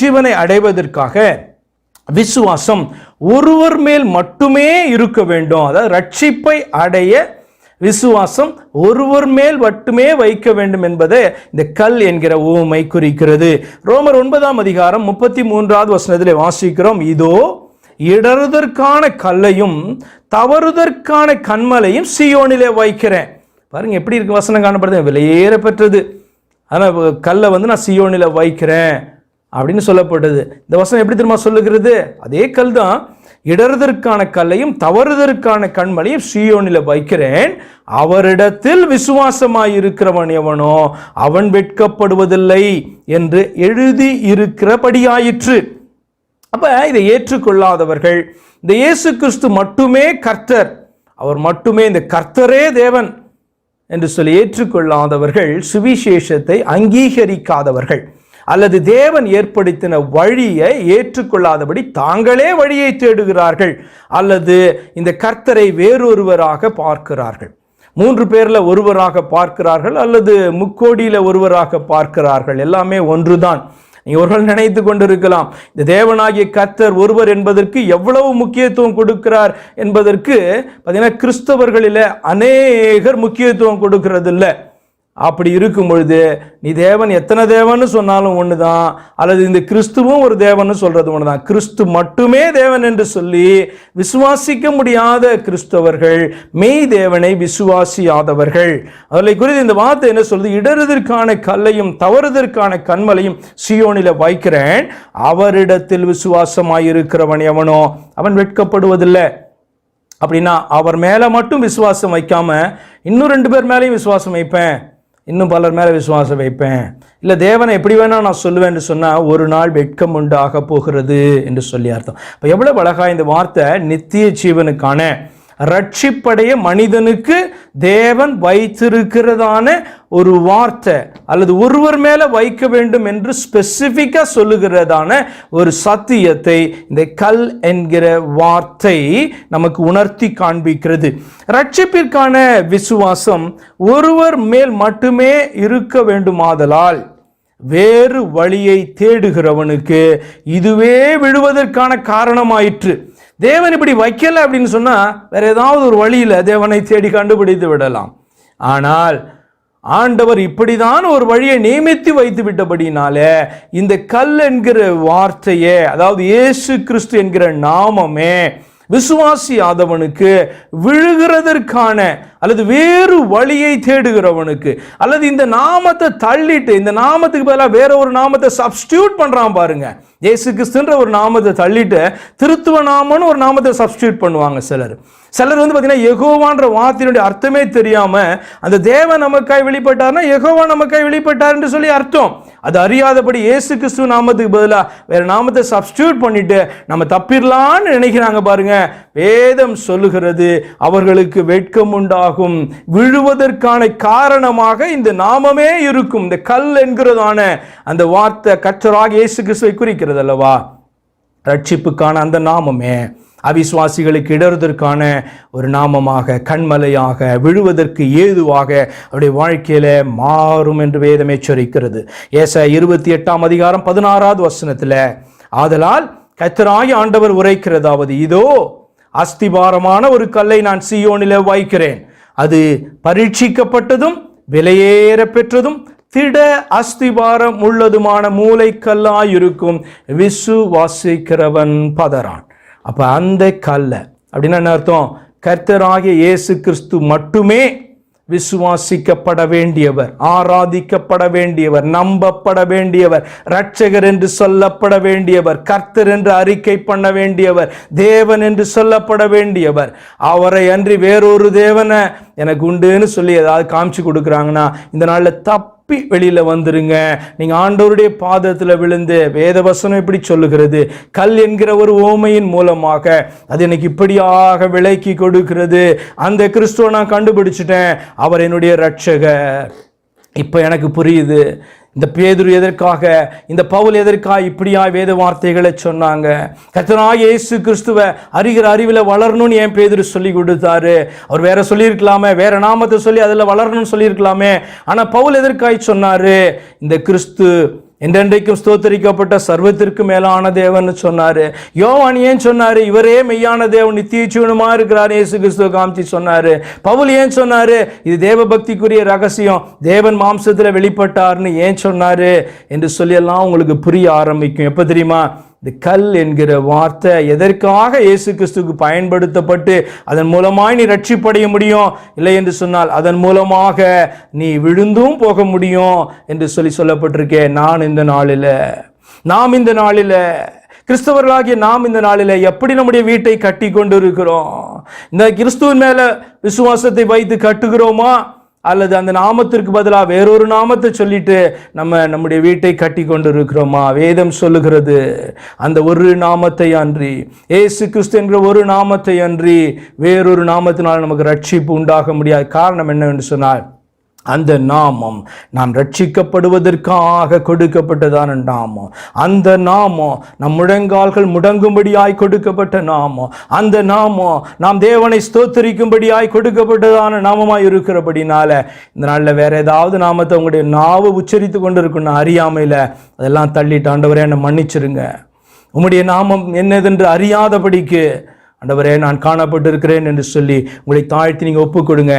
ஜீவனை அடைவதற்காக விசுவாசம் ஒருவர் மேல் மட்டுமே இருக்க வேண்டும். அதாவது ரட்சிப்பை அடைய விசுவாசம் ஒருவர் மேல் மட்டுமே வைக்க வேண்டும் என்பதை இந்த கல் என்கிற ஊமை குறிக்கிறது. ரோமர் ஒன்பதாம் அதிகாரம் முப்பத்தி மூன்றாவது வசனத்திலே வாசிக்கிறோம். இதோ இடறுதற்கான கல்லையும் தவறுதற்கான கண்மலையும் சியோனிலே வைக்கிறேன். பாருங்க எப்படி இருக்கு வசனம் காணப்படுது? விலையேற பெற்றது ஆனால் கல்லை வந்து நான் சியோனில் வைக்கிறேன். அப்படின்னு சொல்லப்பட்டது. இந்த வசனம் எப்படி தெரியுமா சொல்லுகிறது? அதே கல் தான் இடறுதற்கான கல்லையும் தவறுதற்கான கண்மலையும் ஸ்ரீயோனில் வைக்கிறேன். அவரிடத்தில் விசுவாசமாய் இருக்கிறவன் எவனோ அவன் வெட்கப்படுவதில்லை என்று எழுதி இருக்கிறபடியாயிற்று. அப்ப இதை ஏற்றுக்கொள்ளாதவர்கள் இந்த இயேசு கிறிஸ்து மட்டுமே கர்த்தர். அவர் மட்டுமே இந்த கர்த்தரே தேவன் என்று சொல்லி ஏற்றுக்கொள்ளாதவர்கள் சுவிசேஷத்தை அங்கீகரிக்காதவர்கள். அல்லது தேவன் ஏற்படுத்தின வழியை ஏற்றுக்கொள்ளாதபடி தாங்களே வழியை தேடுகிறார்கள். அல்லது இந்த கர்த்தரை வேறொருவராக பார்க்கிறார்கள். மூன்று பேரில் ஒருவராக பார்க்கிறார்கள் அல்லது முக்கோடியில் ஒருவராக பார்க்கிறார்கள். எல்லாமே ஒன்றுதான். இவர்கள் நினைத்து கொண்டிருக்கலாம். இந்த தேவனாகிய கர்த்தர் ஒருவர் என்பதற்கு எவ்வளவு முக்கியத்துவம் கொடுக்கிறார் என்பதற்கு பார்த்தீங்கன்னா கிறிஸ்தவர்களில் அநேகர் முக்கியத்துவம் கொடுக்கறதில்ல. அப்படி இருக்கும் பொழுது நீ தேவன் எத்தனை தேவன்னு சொன்னாலும் ஒன்று தான் அல்லது இந்த கிறிஸ்துவும் ஒரு தேவன்னு சொல்றது ஒன்று தான் கிறிஸ்து மட்டுமே தேவன் என்று சொல்லி விசுவாசிக்க முடியாத கிறிஸ்தவர்கள் மெய் தேவனை விசுவாசியாதவர்கள். அதில் குறித்து இந்த வார்த்தை என்ன சொல்றது இடறுதற்கான கல்லையும் தவறுதற்கான கண்மலையும் சியோனில வைக்கிறேன். அவரிடத்தில் விசுவாசமாயிருக்கிறவன் எவனோ அவன் வெட்கப்படுவதில்லை. அப்படின்னா அவர் மேலே மட்டும் விசுவாசம் வைக்காம இன்னும் ரெண்டு பேர் மேலேயும் விசுவாசம் வைப்பேன். இன்னும் பலர் மேலே விசுவாசம் வைப்பேன். இல்லை தேவனை எப்படி வேணால் நான் சொல்லுவேன்னு சொன்னால் ஒரு நாள் வெட்கம் உண்டாக போகிறது என்று சொல்லி அர்த்தம். இப்போ எவ்வளோ அழகாக இந்த வார்த்தை நித்திய ஜீவனுக்கான ரட்சிப்படைய மனிதனுக்கு தேவன் வைத்திருக்கிறதான ஒரு வார்த்தை அல்லது ஒருவர் மேலே வைக்க வேண்டும் என்று ஸ்பெசிஃபிக்காக சொல்லுகிறதான ஒரு சத்தியத்தை இந்த கல் என்கிற வார்த்தை நமக்கு உணர்த்தி காண்பிக்கிறது. ரட்சிப்பிற்கான விசுவாசம் ஒருவர் மேல் மட்டுமே இருக்க வேண்டுமாதலால் வேறு வழியை தேடுகிறவனுக்கு இதுவே விழுவதற்கான காரணமாயிற்று. தேவன் இப்படி வைக்கல அப்படின்னு சொன்னால் வேற ஏதாவது ஒரு வழியில் தேவனை தேடி கண்டுபிடித்து விடலாம். ஆனால் ஆண்டவர் இப்படிதான் ஒரு வழியை நியமித்து வைத்து விட்டபடினாலே இந்த கல் என்கிற வார்த்தையே அதாவது இயேசு கிறிஸ்து என்கிற நாமமே விசுவாசி ஆதவனுக்கு விழுகிறதற்கான அல்லது வேறு வழியை தேடுகிறவனுக்கு அல்லது இந்த நாமத்தை தள்ளிட்டு இந்த நாமத்துக்கு பதிலாக வேற ஒரு நாமத்தை சப்ஸ்டியூட் பண்ணுறான் பாருங்கள் இயேசு கிறிஸ்துன்ற ஒரு நாமத்தை தள்ளிட்டு திருத்துவ நாமன்னு ஒரு நாமத்தை சப்ஸ்டியூட் பண்ணுவாங்க சிலர். சிலர் வந்து பார்த்தீங்கன்னா எகோவான்ற வார்த்தையினுடைய அர்த்தமே தெரியாமல் அந்த தேவன் நமக்காய் வெளிப்பட்டார்னா எகோவா நமக்காய் வெளிப்பட்டார் என்று சொல்லி அர்த்தம். அது அறியாதபடி இயேசு கிறிஸ்துவ நாமத்துக்கு பதிலாக வேற நாமத்தை சப்ஸ்டியூட் பண்ணிட்டு நம்ம தப்பிடலான்னு நினைக்கிறாங்க பாருங்க. வேதம் சொல்லுகிறது அவர்களுக்கு வெட்கம் உண்டாகும். விழுவதற்கான காரணமாக இந்த நாமமே இருக்கும். இந்த கல் என்கிறதான அந்த வார்த்தை கற்றராக இயேசு கிறிஸ்துவை குறிக்கிறது. இருக்கிறது அல்லவா ரட்சிப்புக்கான அந்த நாமமே அவிசுவாசிகளுக்கு இடறுவதற்கான ஒரு நாமமாக கண்மலையாக விழுவதற்கு ஏதுவாக அவருடைய வாழ்க்கையில் மாறும் என்று வேதம் எச்சரிக்கிறது ஏச இருபத்தி எட்டாம் அதிகாரம் பதினாறாவது வசனத்தில் ஆதலால் கத்தராய் ஆண்டவர் உரைக்கிறதாவது இதோ அஸ்திபாரமான ஒரு கல்லை நான் சீயோனில வைக்கிறேன். அது பரீட்சிக்கப்பட்டதும் விலையேற பெற்றதும் திட அஸ்திபாரம் உள்ளதுமான மூளைக்கல்லாயிருக்கும் விசுவாசிக்கிறவன் பதறான். அப்ப அந்த கல்ல அப்படின்னா என்ன அர்த்தம்? கர்த்தராகிய இயேசு கிறிஸ்து மட்டுமே விசுவாசிக்கப்பட வேண்டியவர் ஆராதிக்கப்பட வேண்டியவர் நம்பப்பட வேண்டியவர் இரட்சகர் என்று சொல்லப்பட வேண்டியவர் கர்த்தர் என்று அறிக்கை பண்ண வேண்டியவர் தேவன் என்று சொல்லப்பட வேண்டியவர். அவரை அன்றி வேறொரு தேவனை எனக்கு உண்டுன்னு சொல்லி ஏதாவது காமிச்சு கொடுக்குறாங்கன்னா இந்த நாளில் தப்பு தப்பி வெளியில் வந்துருங்க. நீங்கள் ஆண்டவருடைய பாதத்தில் விழுந்து வேதவசனம் இப்படி சொல்லுகிறது. கல் என்கிற ஒரு ஓமையின் மூலமாக அது எனக்கு இப்படியாக விலைக்கு கொடுக்கிறது. அந்த கிறிஸ்துவ நான் கண்டுபிடிச்சிட்டேன். அவர் என்னுடைய ரட்சகர் இப்போ எனக்கு புரியுது. இந்த பேதுரு எதற்காக இந்த பவுல் எதற்காக இப்படியா வேத வார்த்தைகளை சொன்னாங்க? கத்தனாய் இயேசு கிறிஸ்துவ அறிகிற அறிவில் வளரணும்னு ஏன் பேதுரு சொல்லி கொடுத்தாரு? அவர் வேற சொல்லியிருக்கலாமே வேற நாமத்தை சொல்லி அதில் வளரணும்னு சொல்லியிருக்கலாமே. ஆனால் பவுல் எதற்காய் சொன்னார்? இந்த கிறிஸ்து என்றென்றைக்கும் ஸ்தோத்தரிக்கப்பட்ட சர்வத்திற்கு மேலான தேவன் சொன்னாரு. யோவான் ஏன் சொன்னாரு? இவரே மெய்யான தேவன் நித்திய ஜீவனுமா இருக்கிறார் ஏசு கிறிஸ்துவ காமிச்சு சொன்னாரு. பவுல் ஏன் சொன்னாரு? இது தேவ பக்திக்குரிய ரகசியம். தேவன் மாம்சத்தில் வெளிப்பட்டார்னு ஏன் சொன்னாரு? என்று சொல்லி எல்லாம் உங்களுக்கு புரிய ஆரம்பிக்கும். எப்போ தெரியுமா? இந்த கல் என்கிற வார்த்தை எதற்காக இயேசு கிறிஸ்துக்கு பயன்படுத்தப்பட்டு அதன் மூலமாய் நீ ரட்சிப்படைய முடியும்? இல்லை என்று சொன்னால் அதன் மூலமாக நீ விழுந்தும் போக முடியும் என்று சொல்லி சொல்லப்பட்டிருக்கே நான் இந்த நாளில். நாம் இந்த நாளில். கிறிஸ்தவர்களாகிய நாம் இந்த நாளில் எப்படி நம்முடைய வீட்டை கட்டி கொண்டு இருக்கிறோம் இந்த கிறிஸ்துவின் மேலே விசுவாசத்தை வைத்து கட்டுகிறோமா? அல்லது அந்த நாமத்திற்கு பதிலாக வேறொரு நாமத்தை சொல்லிட்டு நம்ம நம்முடைய வீட்டை கட்டி கொண்டு இருக்கிறோமா வேதம் சொல்லுகிறது அந்த ஒரு நாமத்தை அன்றி ஏசு கிறிஸ்து என்கிற ஒரு நாமத்தை அன்றி வேறொரு நாமத்தினால் நமக்கு ரட்சிப்பு உண்டாக முடியாது. காரணம் என்னவென்று சொன்னால் அந்த நாமம் நாம் ரட்சிக்கப்படுவதற்காக கொடுக்கப்பட்டதான நாமம். அந்த நாமம் நம் முழங்கால்கள் முடங்கும்படியாய் கொடுக்கப்பட்ட நாமம். அந்த நாமம் நாம் தேவனை ஸ்தோத்தரிக்கும்படியாய் கொடுக்கப்பட்டதான நாமமாய் இருக்கிறபடினால இந்த நாளில் வேற ஏதாவது நாமத்தை உங்களுடைய நாவை உச்சரித்து கொண்டு இருக்கணும் அறியாமையில் அதெல்லாம் தள்ளிட்டு ஆண்டவரே என்னை மன்னிச்சிருங்க. உம்முடைய நாமம் என்னதென்று அறியாதபடிக்கு ஆண்டவரே நான் காணப்பட்டிருக்கிறேன் என்று சொல்லி உங்களை தாழ்த்தி நீங்கள் ஒப்புக் கொடுங்க